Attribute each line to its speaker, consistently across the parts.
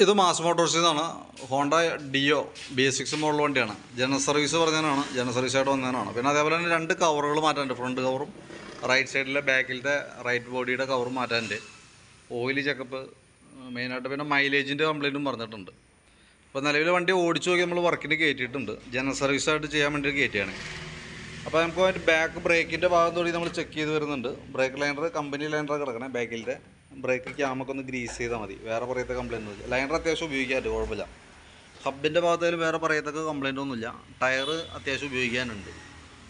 Speaker 1: ഇത് മാസ് മോട്ടോഴ്സിൽ നിന്നാണ് Honda Dio B S six model വണ്ടിയാണ്. ജനറൽ സർവീസ് പറഞ്ഞതാണ് ജനറൽ സർവീസ് ആയിട്ട് വന്നതാണ് പിന്നെ അതേപോലെ തന്നെ രണ്ട് കവറുകൾ മാറ്റാനുണ്ട്. ഫ്രണ്ട് കവറും റൈറ്റ് സൈഡിലെ ബാക്കിലത്തെ റൈറ്റ് ബോഡിയുടെ കവറും മാറ്റാനുണ്ട്. ഓയിൽ ചെക്കപ്പ് മെയിനായിട്ട് പിന്നെ മൈലേജിന്റെ കംപ്ലൈന്റും പറഞ്ഞിട്ടുണ്ട്. അപ്പോൾ നിലവിൽ വണ്ടി ഓടിച്ചു നോക്കി നമ്മൾ വർക്കിന് കയറ്റിയിട്ടുണ്ട് ജനറൽ സർവീസായിട്ട് ചെയ്യാൻ വേണ്ടി കയറ്റിയാണ് അപ്പോൾ നമുക്ക് അതിന്റെ ബാക്ക് ബ്രേക്കിന്റെ ഭാഗം തുടങ്ങി നമ്മൾ ചെക്ക് ചെയ്ത് വരുന്നുണ്ട്. ബ്രേക്ക് ലൈനർ കമ്പനി ലൈനർ കിടക്കണേ ബാക്കിലത്തെ ബ്രേക്ക് ക്യാമൊക്കെ ഒന്ന് ഗ്രീസ് ചെയ്താൽ മതി. വേറെ പറയത്ത കംപ്ലൈന്റ് ഒന്നുമില്ല. ലൈനർ അത്യാവശ്യം ഉപയോഗിക്കാറുണ്ട് കുഴപ്പമില്ല. ഹബിന്റെ ഭാഗത്തേലും വേറെ പറയത്തൊക്കെ കംപ്ലൈന്റ് ഒന്നുമില്ല. ടയർ അത്യാവശ്യം ഉപയോഗിക്കാനുണ്ട്.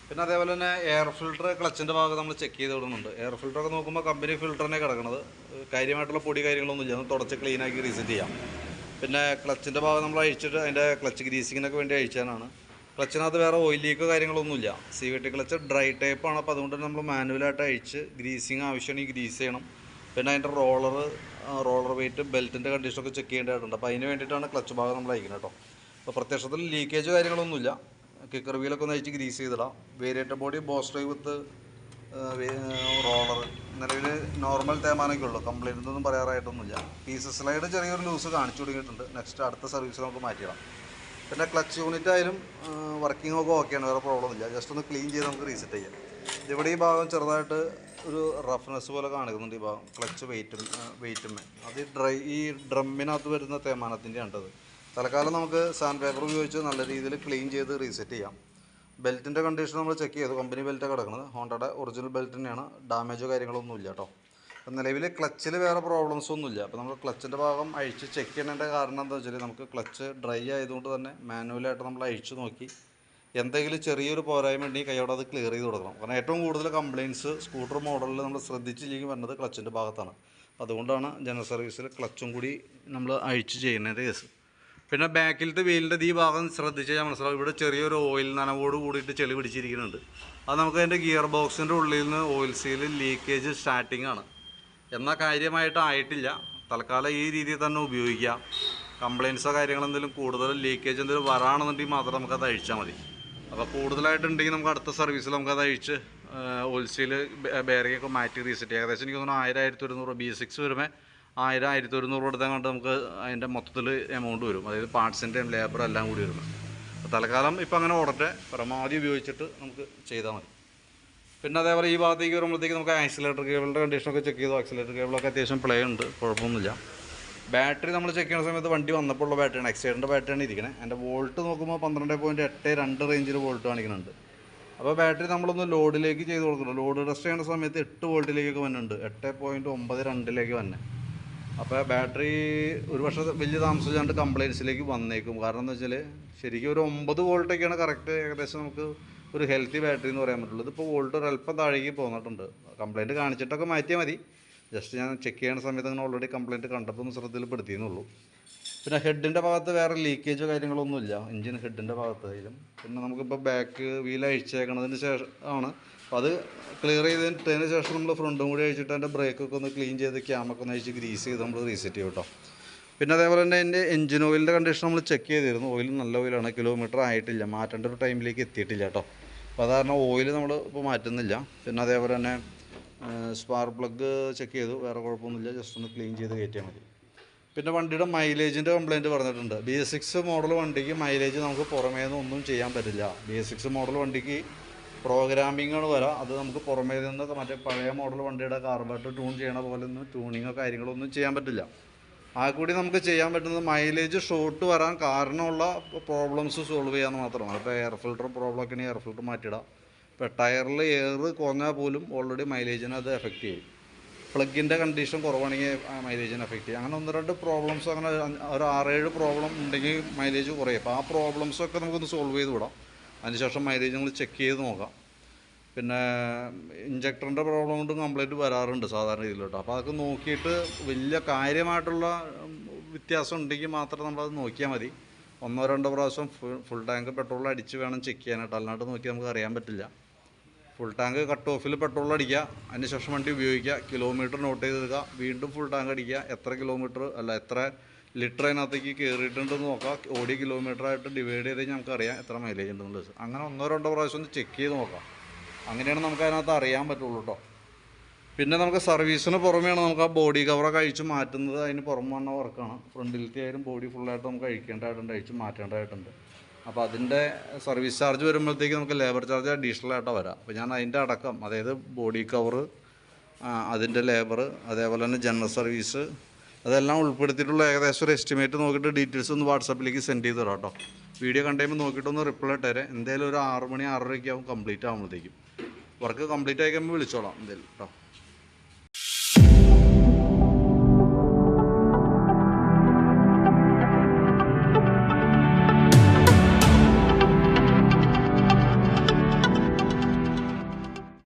Speaker 1: പിന്നെ അതേപോലെ തന്നെ എയർ ഫിൽട്ടർ ക്ലച്ചിന്റെ ഭാഗം നമ്മൾ ചെക്ക് ചെയ്ത് വിടുന്നുണ്ട് എയർ ഫിൽട്ടറൊക്കെ നോക്കുമ്പോൾ കമ്പനി ഫിൽട്ടറിനെ കിടക്കുന്നത് കാര്യമായിട്ടുള്ള പൊടി കാര്യങ്ങളൊന്നുമില്ല ഒന്ന് തുടച്ച് ക്ലീനാക്കി റീസെറ്റ് ചെയ്യാം. പിന്നെ ക്ലച്ചിന്റെ ഭാഗം നമ്മൾ അഴിച്ചിട്ട് അതിന്റെ ക്ലച്ച് ഗ്രീസിങ്ങിനൊക്കെ വേണ്ടി അഴിച്ചാനാണ് ക്ലച്ചിനകത്ത് വേറെ ഓയിൽ ലീക്കോ കാര്യങ്ങളൊന്നുമില്ല C V T clutch dry ടൈപ്പാണ് അപ്പോൾ അതുകൊണ്ട് നമ്മൾ മാനുവലായിട്ട് അഴിച്ച് ഗ്രീസിങ് ആവശ്യമാണെങ്കിൽ ഗ്രീസ് ചെയ്യണം. പിന്നെ അതിന്റെ റോളർ റോളർ വെയിറ്റ് ബെൽറ്റിന്റെ കണ്ടീഷനൊക്കെ ചെക്ക് ചെയ്യേണ്ടതായിട്ടുണ്ട്. അപ്പോൾ അതിന് വേണ്ടിയിട്ടാണ് ക്ലച്ച് ഭാഗം നമ്മൾ അയക്കുന്നത് കേട്ടോ. അപ്പോൾ പ്രത്യക്ഷത്തിൽ ലീക്കേജ് കാര്യങ്ങളൊന്നുമില്ല. കിക്കർ വീലൊക്കെ ഒന്ന് അയച്ച് ഗ്രീസ് ചെയ്തിടാം. Variator body boss drive with roller. നിലവിൽ നോർമൽ തേമാനൊക്കെ ഉള്ളൂ. കംപ്ലൈന്റ് ഒന്നും പറയാറായിട്ടൊന്നുമില്ല. പീസ് സ്ലൈഡ് ചെറിയൊരു ലൂസ് കാണിച്ചു തുടങ്ങിയിട്ടുണ്ട് നെക്സ്റ്റ് അടുത്ത സർവീസ് നമുക്ക് മാറ്റിയിടാം. പിന്നെ ക്ലച്ച് യൂണിറ്റ് ആയാലും വർക്കിംഗ് ഒക്കെ ഓക്കെയാണ്. വേറെ പ്രോബ്ലം ഇല്ല ജസ്റ്റ് ഒന്ന് ക്ലീൻ ചെയ്ത് നമുക്ക് റീസെറ്റ് ചെയ്യാം. ഇവിടെ ഈ ഭാഗം ചെറുതായിട്ട് ഒരു റഫ്നെസ് പോലെ കാണിക്കുന്നുണ്ട് ഈ ഭാഗം. ക്ലച്ച് വെയിറ്റും വെയിറ്റും അത് ഈ ഡ്രൈ ഈ ഡ്രമ്മിനകത്ത് വരുന്ന തേമാനത്തിന്റെ ആണ്ടത് തൽക്കാലം നമുക്ക് സാൻഡ് പേപ്പർ ഉപയോഗിച്ച് നല്ല രീതിയിൽ ക്ലീൻ ചെയ്ത് റീസെറ്റ് ചെയ്യാം. ബെൽറ്റിന്റെ കണ്ടീഷൻ നമ്മൾ ചെക്ക് ചെയ്തു. കമ്പനി ബെൽറ്റാണ് കിടക്കുന്നത്. ഹോണ്ടയുടെ ഒറിജിനൽ ബെൽറ്റ് തന്നെയാണ്. ഡാമേജോ കാര്യങ്ങളൊന്നും ഇല്ല കേട്ടോ. നിലവിൽ ക്ലച്ചിൽ വേറെ പ്രോബ്ലംസ് ഒന്നുമില്ല അപ്പോൾ നമ്മൾ ക്ലച്ചിന്റെ ഭാഗം അഴിച്ച് ചെക്ക് ചെയ്യേണ്ടതിന്റെ കാരണം എന്താ വെച്ചാൽ നമുക്ക് ക്ലച്ച് ഡ്രൈ ആയതുകൊണ്ട് തന്നെ മാനുവലായിട്ട് നമ്മൾ അഴിച്ച് നോക്കി എന്തെങ്കിലും ചെറിയൊരു പോരായ്മ ഉണ്ടെങ്കിൽ കൈയോടെ അത് ക്ലിയർ ചെയ്ത് കൊടുക്കണം. കാരണം ഏറ്റവും കൂടുതൽ കംപ്ലയിൻസ് സ്കൂട്ടർ മോഡലിൽ നമ്മൾ ശ്രദ്ധിച്ചില്ലെങ്കിൽ വരുന്നത് ക്ലച്ചിന്റെ ഭാഗത്താണ്. അതുകൊണ്ടാണ് ജനറൽ സർവീസിൽ ക്ലച്ചും കൂടി നമ്മൾ അഴിച്ച് ചെയ്യുന്നത് കേസ് പിന്നെ ബാക്കിലത്തെ വീലിന്റെ ഈ ഭാഗം ശ്രദ്ധിച്ച് കഴിഞ്ഞാൽ മനസ്സിലാവും. ഇവിടെ ചെറിയൊരു ഓയിൽ നനവോട് കൂടിയിട്ട് ചെളി പിടിച്ചിരിക്കുന്നുണ്ട്. അത് നമുക്ക് അതിന്റെ ഗിയർ ബോക്സിന്റെ ഉള്ളിൽ നിന്ന് ഓയിൽ സീൽ ലീക്കേജ് സ്റ്റാർട്ടിംഗ് ആണ്. എന്നാൽ കാര്യമായിട്ട് ആയിട്ടില്ല. തൽക്കാലം ഈ രീതിയിൽ തന്നെ ഉപയോഗിക്കുക കംപ്ലയിൻസോ കാര്യങ്ങളെന്തെങ്കിലും കൂടുതൽ ലീക്കേജ് എന്തെങ്കിലും വരാണെന്നുണ്ടെങ്കിൽ മാത്രം നമുക്കത് അഴിച്ചാൽ മതി. അപ്പോൾ കൂടുതലായിട്ടുണ്ടെങ്കിൽ നമുക്ക് അടുത്ത സർവീസിൽ നമുക്ക് അത് അഴിച്ച് ഓയിൽസീൽ ബെയറിങ്ങൊക്കെ മാറ്റി റീസെറ്റ് ഏകദേശം എനിക്ക് തോന്നുന്നു ആയിരം ആയിരത്തി ഒരുന്നൂറ് ബി സിക്സ് വരുമ്പോൾ ആയിരം ആയിരത്തി ഒരുന്നൂറ് കൊടുത്താൽ കണ്ട് നമുക്ക് അതിന്റെ മൊത്തത്തിൽ എമൗണ്ട് വരും. അതായത് പാർട്സിന്റെയും ലേബർ എല്ലാം കൂടി വരുന്നത് തൽക്കാലം ഇപ്പം അങ്ങനെ ഓടട്ടെ. പരമാവധി ഉപയോഗിച്ചിട്ട് നമുക്ക് ചെയ്താൽ മതി. പിന്നെ അതേപോലെ ഈ ഭാഗത്തേക്ക് വരുമ്പോഴത്തേക്ക് നമുക്ക് ആക്സിലേറ്റർ കേബിളിന്റെ കണ്ടീഷനൊക്കെ ചെക്ക് ചെയ്തു. ആക്സിലേറ്റർ കേബിളൊക്കെ അത്യാവശ്യം പ്ലേ ഉണ്ട്. കുഴപ്പമൊന്നുമില്ല. ബാറ്ററി നമ്മൾ ചെക്ക് ചെയ്യുന്ന സമയത്ത് വണ്ടി വന്നപ്പോൾ ഉള്ള ബാറ്ററിയാണ് എക്സൈഡിന്റെ ബാറ്ററിയാണ് ഇരിക്കുന്നത് എന്റെ വോൾട്ട് നോക്കുമ്പോൾ പന്ത്രണ്ട് പോയിന്റ് എട്ട് രണ്ട് റേഞ്ചിൽ വോൾട്ട് കാണിക്കുന്നുണ്ട്. അപ്പോൾ ബാറ്ററി നമ്മളൊന്ന് ലോഡിലേക്ക് ചെയ്ത് കൊടുക്കണം. ലോഡ് ടെസ്റ്റ് ചെയ്യുന്ന സമയത്ത് എട്ട് വോൾട്ടിലേക്കൊക്കെ വന്നിട്ടുണ്ട്. എട്ട് പോയിന്റ് ഒമ്പത് രണ്ടിലേക്ക് വന്നെ. അപ്പോൾ ബാറ്ററി ഒരു പക്ഷേ വലിയ താമസിച്ചാണ്ട് കംപ്ലയിൻസിലേക്ക് വന്നേക്കും. കാരണം എന്താ വെച്ചാൽ ശരിക്കും ഒരു ഒമ്പത് വോൾട്ടൊക്കെയാണ് കറക്റ്റ് ഏകദേശം നമുക്ക് ഒരു ഹെൽത്തി ബാറ്ററി എന്ന് പറയാൻ പറ്റുള്ളൂ. ഇതിപ്പോൾ വോൾട്ട് ഒരു അല്പം താഴേക്ക് പോന്നിട്ടുണ്ട്. കംപ്ലയിന്റ് കാണിച്ചിട്ടൊക്കെ മാറ്റിയാൽ മതി. ജസ്റ്റ് ഞാൻ ചെക്ക് ചെയ്യുന്ന സമയത്ത് അങ്ങനെ ഓൾറെഡി കംപ്ലയിന്റ് കണ്ടപ്പോൾ ഒന്ന് ശ്രദ്ധയിൽപ്പെടുത്തിയെന്നുള്ളൂ പിന്നെ ഹെഡിന്റെ ഭാഗത്ത് വേറെ ലീക്കേജോ കാര്യങ്ങളൊന്നുമില്ല. എഞ്ചിൻ ഹെഡിന്റെ ഭാഗത്തായാലും. പിന്നെ നമുക്കിപ്പോൾ ബാക്ക് വീൽ അഴിച്ചേക്കണതിന് ശേഷം ആണ്. അപ്പോൾ അത് ക്ലിയർ ചെയ്തിട്ടതിന് ശേഷം നമ്മൾ ഫ്രണ്ടും കൂടി അഴിച്ചിട്ട് അതിന്റെ ബ്രേക്കൊക്കെ ഒന്ന് ക്ലീൻ ചെയ്ത് ക്യാമൊക്കെ ഒന്ന് അഴിച്ച് ഗ്രീസ് ചെയ്ത് നമ്മൾ റീസെറ്റ് ചെയ്യും കേട്ടോ പിന്നെ അതേപോലെ തന്നെ എന്റെ എഞ്ചിൻ ഓയിലിന്റെ കണ്ടീഷൻ നമ്മൾ ചെക്ക് ചെയ്തിരുന്നു. ഓയിൽ നല്ല ഓയിലാണ് കിലോമീറ്റർ ആയിട്ടില്ല. മാറ്റേണ്ട ഒരു ടൈമിലേക്ക് എത്തിയിട്ടില്ല കേട്ടോ അപ്പോൾ അത് ഓയിൽ നമ്മൾ ഇപ്പോൾ മാറ്റുന്നില്ല. പിന്നെ അതേപോലെ തന്നെ സ്പാർക്ക് പ്ലഗ് ചെക്ക് ചെയ്തു. വേറെ കുഴപ്പമൊന്നുമില്ല. ജസ്റ്റ് ഒന്ന് ക്ലീൻ ചെയ്ത് കയറ്റിയാൽ മതി. പിന്നെ വണ്ടിയുടെ മൈലേജിന്റെ കംപ്ലയിന്റ് പറഞ്ഞിട്ടുണ്ട്. ബി എസ് സിക്സ് മോഡൽ വണ്ടിക്ക് മൈലേജ് നമുക്ക് പുറമേ നിന്ന് ഒന്നും ചെയ്യാൻ പറ്റില്ല. ബി എസ് സിക്സ് മോഡൽ വണ്ടിക്ക് പ്രോഗ്രാമിങ്ങുകൾ വരാം. അത് നമുക്ക് പുറമേ നിന്ന് മറ്റേ പഴയ മോഡൽ വണ്ടിയുടെ കാർബറേറ്റർ ട്യൂൺ ചെയ്യണ പോലെ ഒന്നും ട്യൂണിങ്ങോ കാര്യങ്ങളോ ഒന്നും ചെയ്യാൻ പറ്റില്ല. ആ കൂടി നമുക്ക് ചെയ്യാൻ പറ്റുന്നത് മൈലേജ് ഷോർട്ട് വരാൻ കാരണമുള്ള പ്രോബ്ലംസ് സോൾവ് ചെയ്യാമെന്ന് മാത്രമാണ്. ഇപ്പോൾ എയർ ഫിൽട്ടർ പ്രോബ്ലം ഒക്കെ എയർ ഫിൽട്ടർ മാറ്റിയിടാം. ഇപ്പോൾ ടയറിൽ എയർ കുറഞ്ഞാൽ പോലും ഓൾറെഡി മൈലേജിനെ അത് എഫക്റ്റ് ചെയ്യും. പ്ലഗിന്റെ കണ്ടീഷൻ കുറവാണെങ്കിൽ മൈലേജിനെ എഫക്റ്റ് ചെയ്യും. അങ്ങനെ ഒന്ന് രണ്ട് പ്രോബ്ലംസ് അങ്ങനെ ഒരു ആറേഴ് പ്രോബ്ലം ഉണ്ടെങ്കിൽ മൈലേജ് കുറയും. അപ്പോൾ ആ പ്രോബ്ലംസൊക്കെ നമുക്കൊന്ന് സോൾവ് ചെയ്ത് വിടാം. അതിനുശേഷം മൈലേജ് നമ്മൾ ചെക്ക് ചെയ്ത് നോക്കാം. പിന്നെ ഇഞ്ചക്ടറിന്റെ പ്രോബ്ലം കൊണ്ടും കംപ്ലൈന്റ് വരാറുണ്ട് സാധാരണ രീതിയിൽ കേട്ടോ അപ്പോൾ അതൊക്കെ നോക്കിയിട്ട് വലിയ കാര്യമായിട്ടുള്ള വ്യത്യാസം ഉണ്ടെങ്കിൽ മാത്രം നമ്മളത് നോക്കിയാൽ മതി. ഒന്നോ രണ്ടോ പ്രാവശ്യം ഫുൾ ടാങ്ക് പെട്രോൾ അടിച്ച് വേണം ചെക്ക് ചെയ്യാനായിട്ട്. അല്ലാണ്ട് നോക്കി നമുക്ക് അറിയാൻ പറ്റില്ല. ഫുൾ ടാങ്ക് കട്ട് ഓഫിൽ പെട്രോൾ അടിക്കുക അതിനുശേഷം വണ്ടി ഉപയോഗിക്കുക കിലോമീറ്റർ നോട്ട് ചെയ്തെടുക്കുക വീണ്ടും ഫുൾ ടാങ്ക് അടിക്കുക എത്ര കിലോമീറ്റർ അല്ല എത്ര ലിറ്റർ അതിനകത്തേക്ക് കയറിയിട്ടുണ്ടെന്ന് നോക്കാം ഓടിയ കിലോമീറ്റർ ആയിട്ട് ഡിവൈഡ് ചെയ്ത് കഴിഞ്ഞാൽ നമുക്കറിയാം എത്ര മൈലേജ് ഉണ്ടെന്നുള്ളത്. അങ്ങനെ ഒന്നോ രണ്ടോ പ്രാവശ്യം ഒന്ന് ചെക്ക് ചെയ്ത് നോക്കാം. അങ്ങനെയാണ് നമുക്ക് അതിനകത്ത് അറിയാൻ പറ്റുള്ളൂ കേട്ടോ പിന്നെ നമുക്ക് സർവീസിന് പുറമെയാണ് നമുക്ക് ആ ബോഡി കവറൊക്കെ അഴിച്ച് മാറ്റുന്നത്. അതിന് പുറമെ വന്ന വർക്കാണ് ഫ്രണ്ടിലത്തെ ആയാലും ബോഡി ഫുള്ളായിട്ട് നമുക്ക് അഴിക്കേണ്ടതായിട്ടുണ്ട് അഴിച്ച് മാറ്റേണ്ടതായിട്ടുണ്ട്. അപ്പോൾ അതിന്റെ സർവീസ് ചാർജ് വരുമ്പോഴത്തേക്ക് നമുക്ക് ലേബർ ചാർജ് അഡീഷണൽ ആയിട്ട് വരാം. അപ്പോൾ ഞാൻ അതിന്റെ അടക്കം അതായത് ബോഡി കവറ് അതിന്റെ ലേബർ അതേപോലെ തന്നെ ജനറൽ സർവീസ് അതെല്ലാം ഉൾപ്പെടുത്തിയിട്ടുള്ള ഏകദേശം ഒരു എസ്റ്റിമേറ്റ് നോക്കിയിട്ട് ഡീറ്റെയിൽസ് ഒന്ന് വാട്സപ്പിലേക്ക് സെൻഡ് ചെയ്ത് തരാം കേട്ടോ വീഡിയോ കണ്ടുമ്പോൾ നോക്കിയിട്ടൊന്ന് റിപ്ലൈ ഇട്ടേരെ എന്തായാലും ഒരു ആറ് മണി ആറരയ്ക്ക് കംപ്ലീറ്റ് ആകുമ്പോഴത്തേക്കും വർക്ക് കംപ്ലീറ്റ് ആയി കഴിയുമ്പോൾ വിളിച്ചോളാം എന്തായാലും കേട്ടോ.